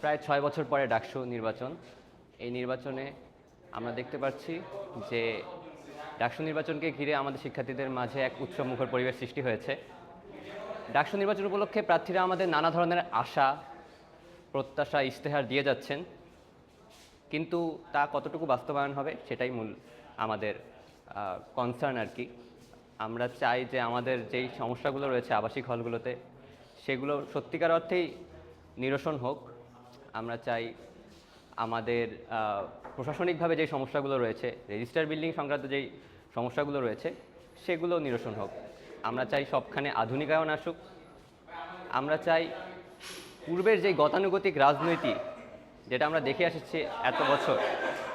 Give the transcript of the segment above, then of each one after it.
প্রায় ছয় বছর পরে ডাকসু নির্বাচন। এই নির্বাচনে আমরা দেখতে পাচ্ছি যে ডাকসু নির্বাচনকে ঘিরে আমাদের শিক্ষার্থীদের মাঝে এক উৎসবমুখর পরিবেশ সৃষ্টি হয়েছে। ডাকসু নির্বাচন উপলক্ষে প্রার্থীরা আমাদের নানা ধরনের আশা, প্রত্যাশা, ইশতেহার দিয়ে যাচ্ছেন। কিন্তু তা কতটুকু বাস্তবায়ন হবে সেটাই মূল আমাদের কনসার্ন আর কি। আমরা চাই যে আমাদের যেই সমস্যাগুলো রয়েছে আবাসিক হলগুলোতে, সেগুলো সত্যিকার অর্থেই নিরসন হোক। আমরা চাই আমাদের প্রশাসনিকভাবে যেই সমস্যাগুলো রয়েছে রেজিস্টার বিল্ডিং সংক্রান্ত যেই সমস্যাগুলো রয়েছে, সেগুলো নিরসন হোক। আমরা চাই সবখানে আধুনিকায়ন আসুক। আমরা চাই পূর্বের যে গতানুগতিক রাজনীতি, যেটা আমরা দেখে এসেছি এত বছর,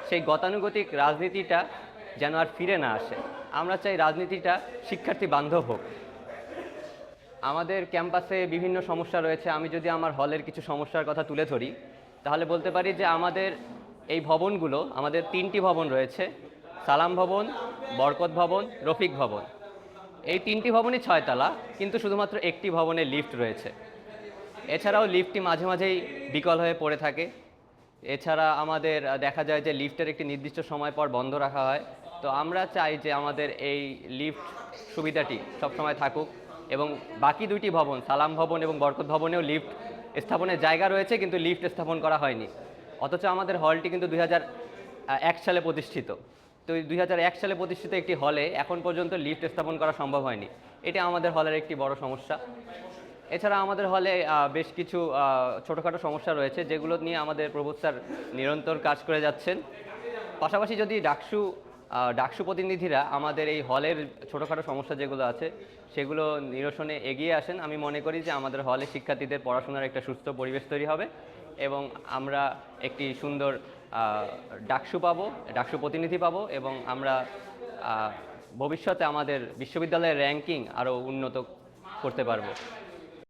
সেই গতানুগতিক রাজনীতিটা যেন আর ফিরে না আসে। আমরা চাই রাজনীতিটা শিক্ষার্থী বান্ধব হোক। আমাদের ক্যাম্পাসে বিভিন্ন সমস্যা রয়েছে। আমি যদি আমার হলের কিছু সমস্যার কথা তুলে ধরি, তাহলে বলতে পারি যে আমাদের এই ভবনগুলো, আমাদের তিনটি ভবন রয়েছে। সালাম ভবন, বরকত ভবন, রফিক ভবন। এই তিনটি ভবনই ছয়তলা, কিন্তু শুধুমাত্র একটি ভবনে লিফট রয়েছে। এছাড়াও লিফটটি মাঝে মাঝেই বিকল হয়ে পড়ে থাকে। এছাড়া আমাদের দেখা যায় যে লিফটের একটি নির্দিষ্ট সময় পর বন্ধ রাখা হয়। তো আমরা চাই যে আমাদের এই লিফট সুবিধাটি সবসময় থাকুক। এবং বাকি দুইটি ভবন, সালাম ভবন এবং বরকত ভবনেও লিফট স্থাপনের জায়গা রয়েছে, কিন্তু লিফট স্থাপন করা হয়নি। অথচ আমাদের হলটি কিন্তু দুই এক সালে প্রতিষ্ঠিত। তো দুই এক সালে প্রতিষ্ঠিত একটি হলে এখন পর্যন্ত লিফট স্থাপন করা সম্ভব হয়নি। এটা আমাদের হলের একটি বড় সমস্যা। এছাড়া আমাদের হলে বেশ কিছু ছোটোখাটো সমস্যা রয়েছে, যেগুলো নিয়ে আমাদের স্যার নিরন্তর কাজ করে যাচ্ছেন। পাশাপাশি যদি ডাকসু ডাকসু প্রতিনিধিরা আমাদের এই হলের ছোটোখাটো সমস্যা যেগুলো আছে, সেগুলো নিরসনে এগিয়ে আসেন। আমি মনে করি যে আমাদের হলে শিক্ষার্থীদের পড়াশোনার একটা সুস্থ পরিবেশ তৈরি হবে এবং আমরা একটি সুন্দর ডাকসু পাবো, ডাকসু প্রতিনিধি পাবো এবং আমরা ভবিষ্যতে আমাদের বিশ্ববিদ্যালয়ের র্যাঙ্কিং আরও উন্নত করতে পারব।